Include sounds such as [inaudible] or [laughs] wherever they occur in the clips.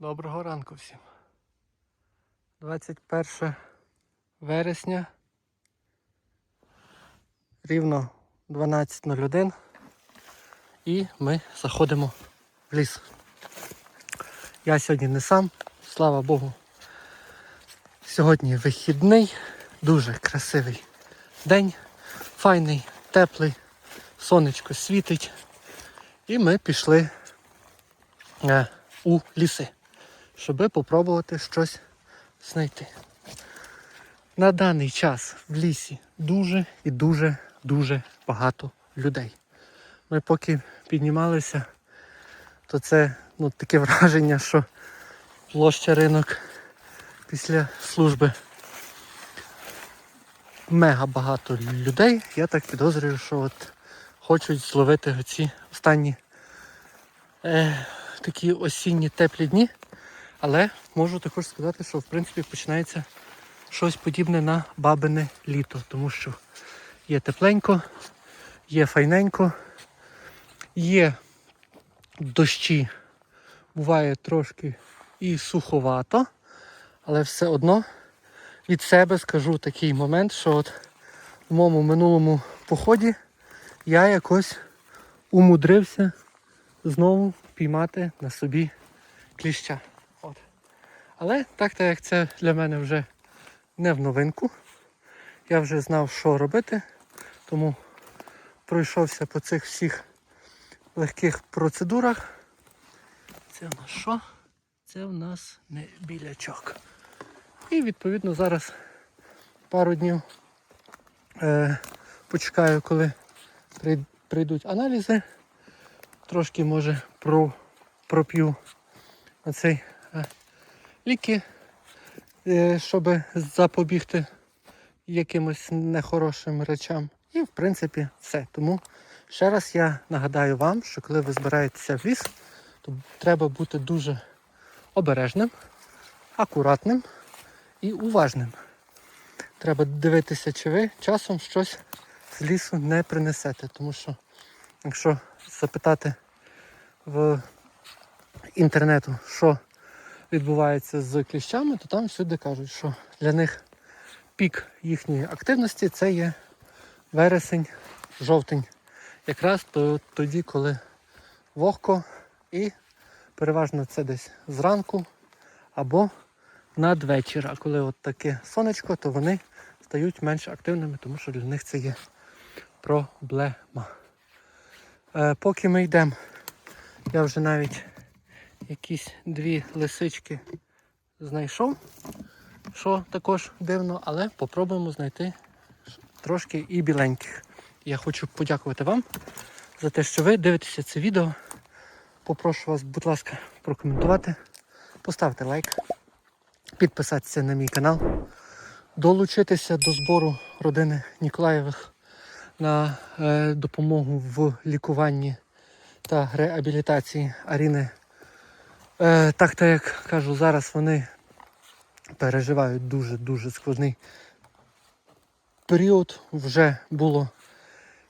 Доброго ранку всім. 21 вересня. Рівно 12.01. І ми заходимо в ліс. Я сьогодні не сам, слава Богу. Сьогодні вихідний, дуже красивий день, файний, теплий, сонечко світить. І ми пішли е, у ліси, щоб попробувати щось знайти. На даний час в лісі дуже і дуже дуже багато людей. Ми поки піднімалися, то це ну, таке враження, що площа ринок після служби мега багато людей. Я так підозрюю, що от хочуть зловити оці останні е, такі осінні теплі дні. Але можу також сказати, що в принципі починається щось подібне на бабине літо, тому що є тепленько, є файненько, є дощі, буває трошки і суховато, але все одно від себе скажу такий момент, що от в моєму минулому поході я якось умудрився знову піймати на собі кліща. Але так так як це для мене вже не в новинку. Я вже знав, що робити, тому пройшовся по цих всіх легких процедурах. Це в нас що? Це в нас не білячок. І відповідно зараз пару днів е, почекаю, коли прийдуть аналізи. Трошки може про, проп'ю на цей е, ліки, е, щоб запобігти якимось нехорошим речам. І в принципі все. Тому ще раз я нагадаю вам, що коли ви збираєтеся в ліс, то треба бути дуже обережним, акуратним і уважним. Треба дивитися, чи ви часом щось з лісу не принесете. Тому що, якщо запитати в інтернету, що відбувається з кліщами, то там всюди кажуть, що для них пік їхньої активності це є вересень, жовтень. Якраз тоді, коли вогко і переважно це десь зранку або надвечір. А коли от таке сонечко, то вони стають менш активними, тому що для них це є проблема. Е, поки ми йдемо, я вже навіть якісь дві лисички знайшов, що також дивно, але попробуємо знайти трошки і біленьких. Я хочу подякувати вам за те, що ви дивитеся це відео. Попрошу вас, будь ласка, прокоментувати, поставити лайк, підписатися на мій канал, долучитися до збору родини Ніколаєвих на е, допомогу в лікуванні та реабілітації Аріни. Е, так то як кажу, зараз вони переживають дуже-дуже складний період. Вже було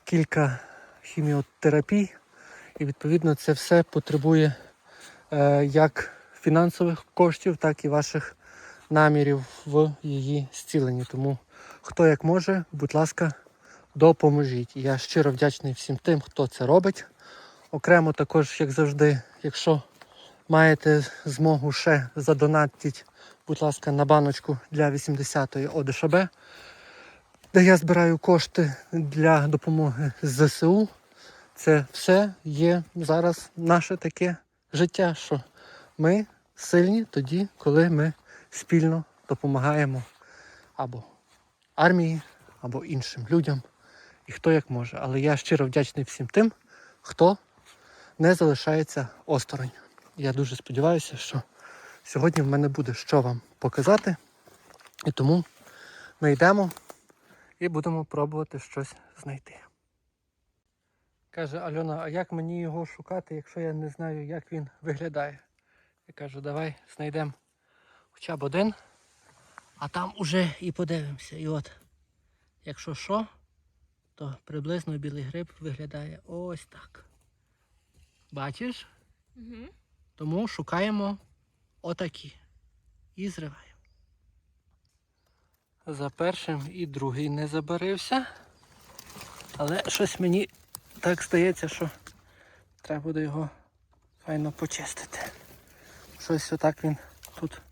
кілька хіміотерапій, і відповідно це все потребує е, як фінансових коштів, так і ваших намірів в її зціленні. Тому хто як може, будь ласка, допоможіть. Я щиро вдячний всім тим, хто це робить. Окремо також, як завжди, якщо маєте змогу ще задонатити, будь ласка, на баночку для 80-ї ОДШБ, де я збираю кошти для допомоги ЗСУ. Це все є зараз наше таке життя, що ми сильні тоді, коли ми спільно допомагаємо або армії, або іншим людям, і хто як може. Але я щиро вдячний всім тим, хто не залишається осторонь. Я дуже сподіваюся, що сьогодні в мене буде що вам показати. І тому ми йдемо і будемо пробувати щось знайти. Каже Альона, а як мені його шукати, якщо я не знаю, як він виглядає? Я кажу, давай знайдемо хоча б один, а там уже і подивимося. І от, якщо що, то приблизно білий гриб виглядає ось так. Бачиш? Угу. Тому шукаємо отакі. І зриваємо. За першим і другий не забарився. Але щось мені так здається, що треба буде його файно почистити. Щось отак він тут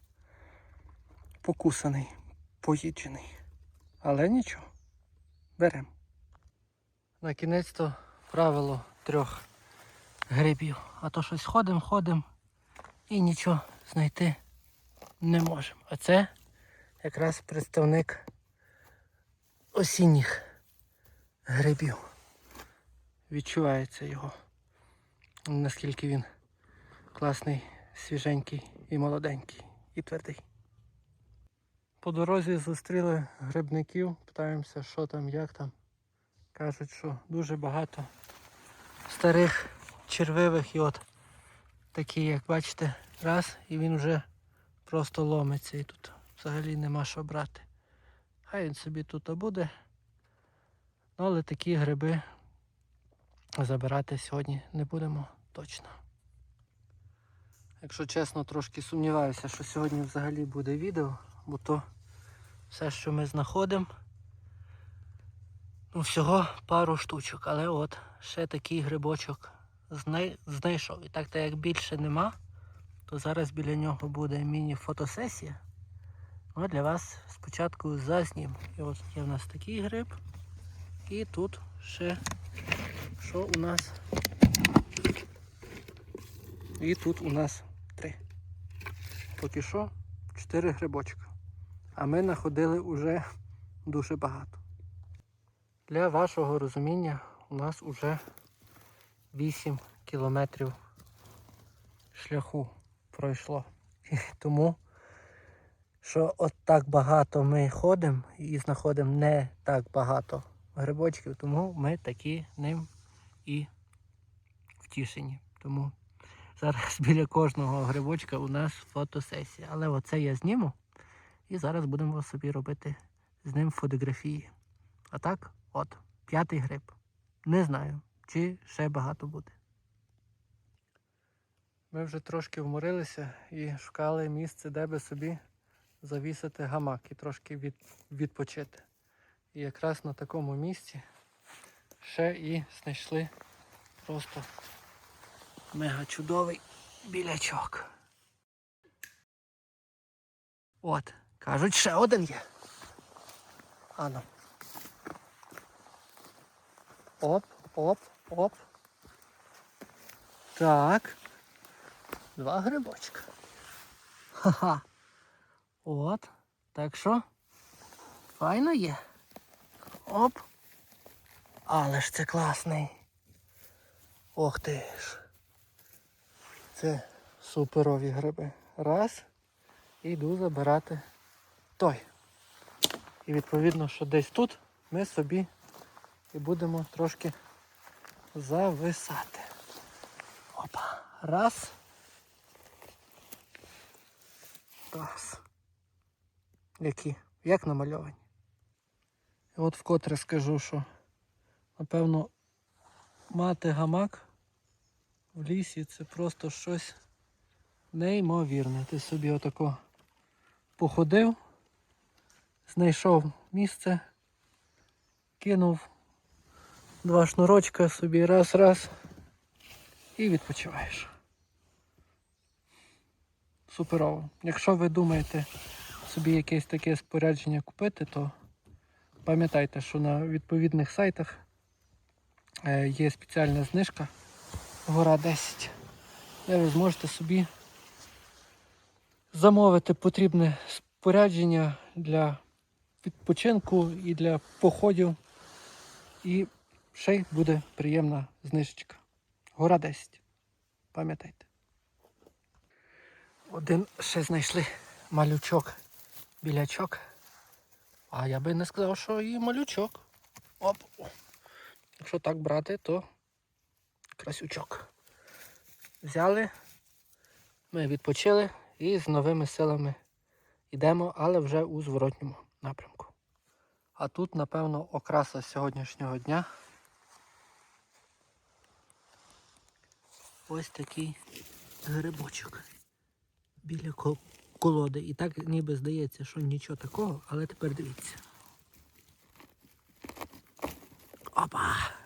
покусаний, поїджений. Але нічого. Беремо. На кінець то правило трьох грибів. А то щось ходимо, ходимо і нічого знайти не можемо. А це якраз представник осінніх грибів. Відчувається його. Наскільки він класний, свіженький і молоденький, і твердий. По дорозі зустріли грибників, питаємося, що там, як там. Кажуть, що дуже багато старих червивих і от такі, як бачите, раз, і він вже просто ломиться і тут взагалі нема що брати. Хай він собі тут буде. Ну, але такі гриби забирати сьогодні не будемо точно. Якщо чесно, трошки сумніваюся, що сьогодні взагалі буде відео, бо то все, що ми знаходимо, ну всього пару штучок, але от ще такий грибочок знайшов. І так, так як більше нема, то зараз біля нього буде міні-фотосесія. Ну, для вас спочатку зазнім. І от є в нас такий гриб. І тут ще що у нас? І тут у нас три. Поки що чотири грибочка. А ми знаходили уже дуже багато. Для вашого розуміння у нас уже 8 кілометрів шляху пройшло. Тому, що от так багато ми ходимо і знаходимо не так багато грибочків, тому ми такі ним і втішені. Тому зараз [laughs] біля кожного грибочка у нас фотосесія. Але оце я зніму і зараз будемо собі робити з ним фотографії. А так, от, п'ятий гриб. Не знаю, чи ще багато буде. Ми вже трошки вморилися і шукали місце, де би собі завісити гамак і трошки від, відпочити. І якраз на такому місці ще і знайшли просто мега чудовий білячок. От, кажуть, ще один є. Ану. Оп, оп, оп. Так. Два грибочка. Ха-ха. От. Так що. Файно є. Оп. Але ж це класний. Ох ти ж. Це суперові гриби. Раз. І йду забирати той. І відповідно, що десь тут ми собі і будемо трошки зависати. Опа. Раз. Раз. Які? Як намальовані? І от вкотре скажу, що напевно мати гамак в лісі це просто щось неймовірне. Ти собі отако походив, знайшов місце, кинув два шнурочка собі раз-раз і відпочиваєш. Суперово. Якщо ви думаєте собі якесь таке спорядження купити, то пам'ятайте, що на відповідних сайтах е, є спеціальна знижка Гора 10, де ви зможете собі замовити потрібне спорядження для відпочинку і для походів. І ще й буде приємна знижечка. Гора 10. Пам'ятайте. Один ще знайшли малючок, білячок. А я би не сказав, що і малючок. Оп. Якщо так брати, то красючок. Взяли, ми відпочили і з новими силами йдемо, але вже у зворотньому напрямку. А тут, напевно, окраса сьогоднішнього дня. Ось такий грибочок. біля колоди. І так ніби здається, що нічого такого, але тепер дивіться. Опа!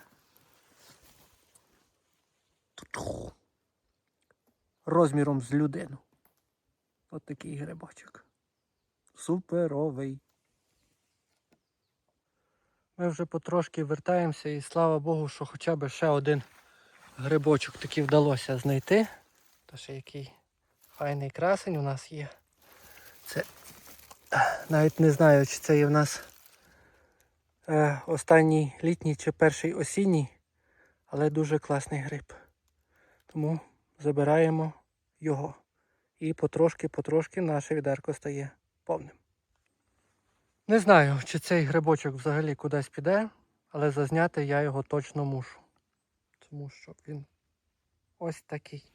Розміром з людину. От такий грибочок. Суперовий. Ми вже потрошки вертаємося і слава Богу, що хоча б ще один грибочок таки вдалося знайти. То ще який файний красень у нас є. Це е, навіть не знаю, чи це є в нас е, останній літній чи перший осінній, але дуже класний гриб. Тому забираємо його. І потрошки-потрошки наше відерко стає повним. Не знаю, чи цей грибочок взагалі кудись піде, але зазняти я його точно мушу. Тому що він ось такий.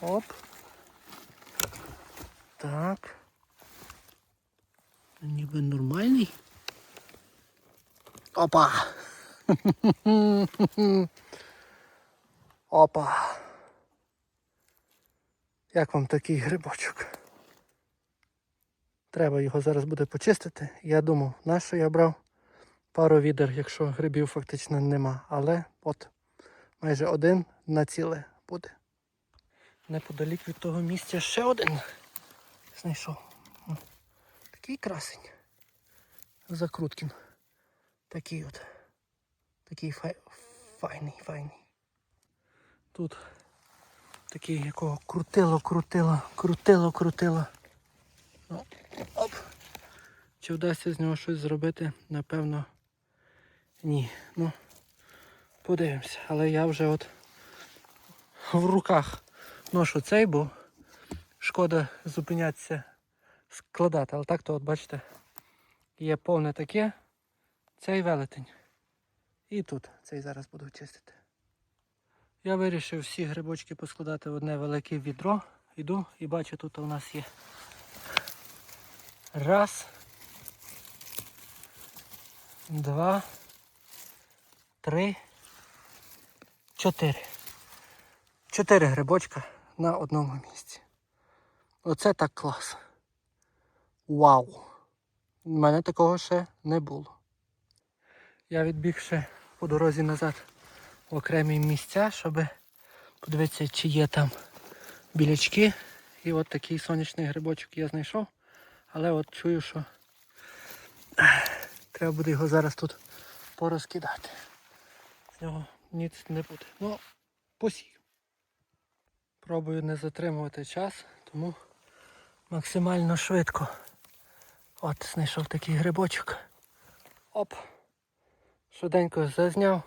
Оп. Так. Ніби нормальний. Опа! [laughs] Опа! Як вам такий грибочок? Треба його зараз буде почистити. Я думав, на що я брав пару відер, якщо грибів фактично нема. Але от майже один на ціле буде. Неподалік від того місця ще один знайшов. Такий красень. Закруткін. Такий от. Такий фай... файний, файний. Тут такий, якого крутило, крутило, крутило, крутило. Ну, оп. Чи вдасться з нього щось зробити? Напевно, ні. Ну, подивимося. Але я вже от в руках ношу цей, бо шкода зупинятися, складати. Але так то, от бачите, є повне таке, цей велетень. І тут цей зараз буду чистити. Я вирішив всі грибочки поскладати в одне велике відро. Іду і бачу, тут у нас є раз, два, три, чотири. Чотири грибочка на одному місці. Оце так клас. Вау! У мене такого ще не було. Я відбіг ще по дорозі назад в окремі місця, щоб подивитися, чи є там білячки. І от такий сонячний грибочок я знайшов. Але от чую, що треба буде його зараз тут порозкидати. Нього ніц не буде. Ну, посію. Пробую не затримувати час, тому максимально швидко. От, знайшов такий грибочок. Оп. Швиденько зазняв,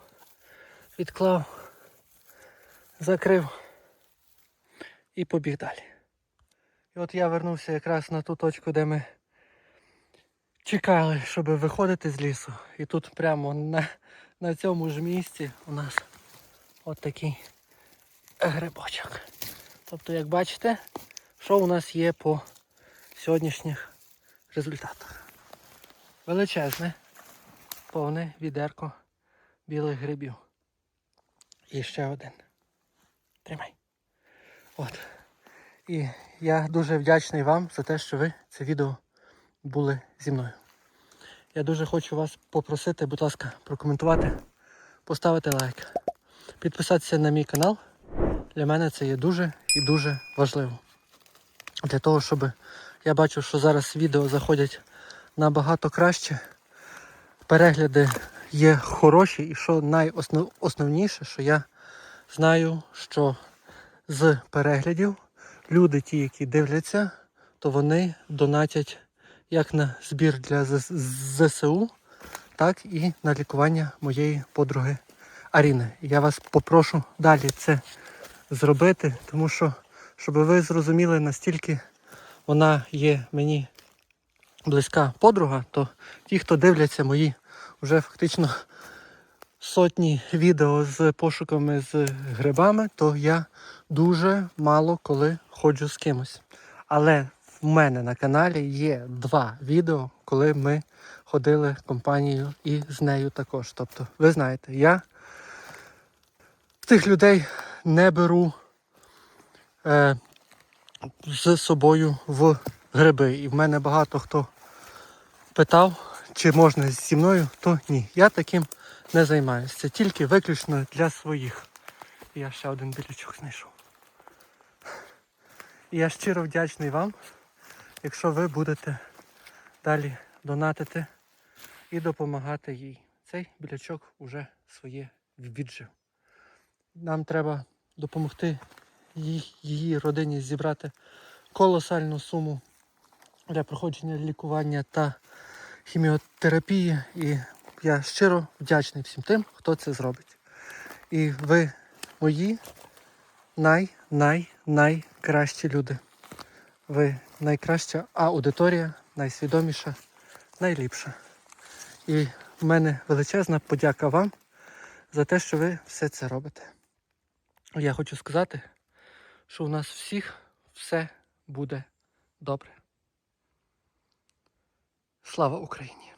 відклав, закрив і побіг далі. І от я вернувся якраз на ту точку, де ми чекали, щоб виходити з лісу. І тут прямо на, на цьому ж місці у нас от такий грибочок. Тобто, як бачите, що у нас є по сьогоднішніх результатах. Величезне, повне відерко білих грибів. І ще один. Тримай. От. І я дуже вдячний вам за те, що ви це відео були зі мною. Я дуже хочу вас попросити, будь ласка, прокоментувати, поставити лайк, підписатися на мій канал. Для мене це є дуже і дуже важливо. Для того, щоб я бачу, що зараз відео заходять набагато краще. Перегляди є хороші і що найосновніше, що я знаю, що з переглядів люди, ті, які дивляться, то вони донатять як на збір для ЗСУ, так і на лікування моєї подруги Аріни. Я вас попрошу далі це зробити, тому що, щоб ви зрозуміли, настільки вона є мені близька подруга, то ті, хто дивляться мої вже фактично сотні відео з пошуками з грибами, то я дуже мало коли ходжу з кимось. Але в мене на каналі є два відео, коли ми ходили компанією і з нею також. Тобто, ви знаєте, я тих людей не беру е, з собою в гриби. І в мене багато хто питав, чи можна зі мною, то ні. Я таким не займаюся. Це тільки виключно для своїх. Я ще один білячок знайшов. І я щиро вдячний вам, якщо ви будете далі донатити і допомагати їй. Цей білячок уже своє віджив. Нам треба допомогти її родині зібрати колосальну суму для проходження лікування та хіміотерапії. І я щиро вдячний всім тим, хто це зробить. І ви мої най-най-найкращі люди. Ви найкраща аудиторія, найсвідоміша, найліпша. І в мене величезна подяка вам за те, що ви все це робите. Я хочу сказати, що у нас всіх все буде добре. Слава Україні!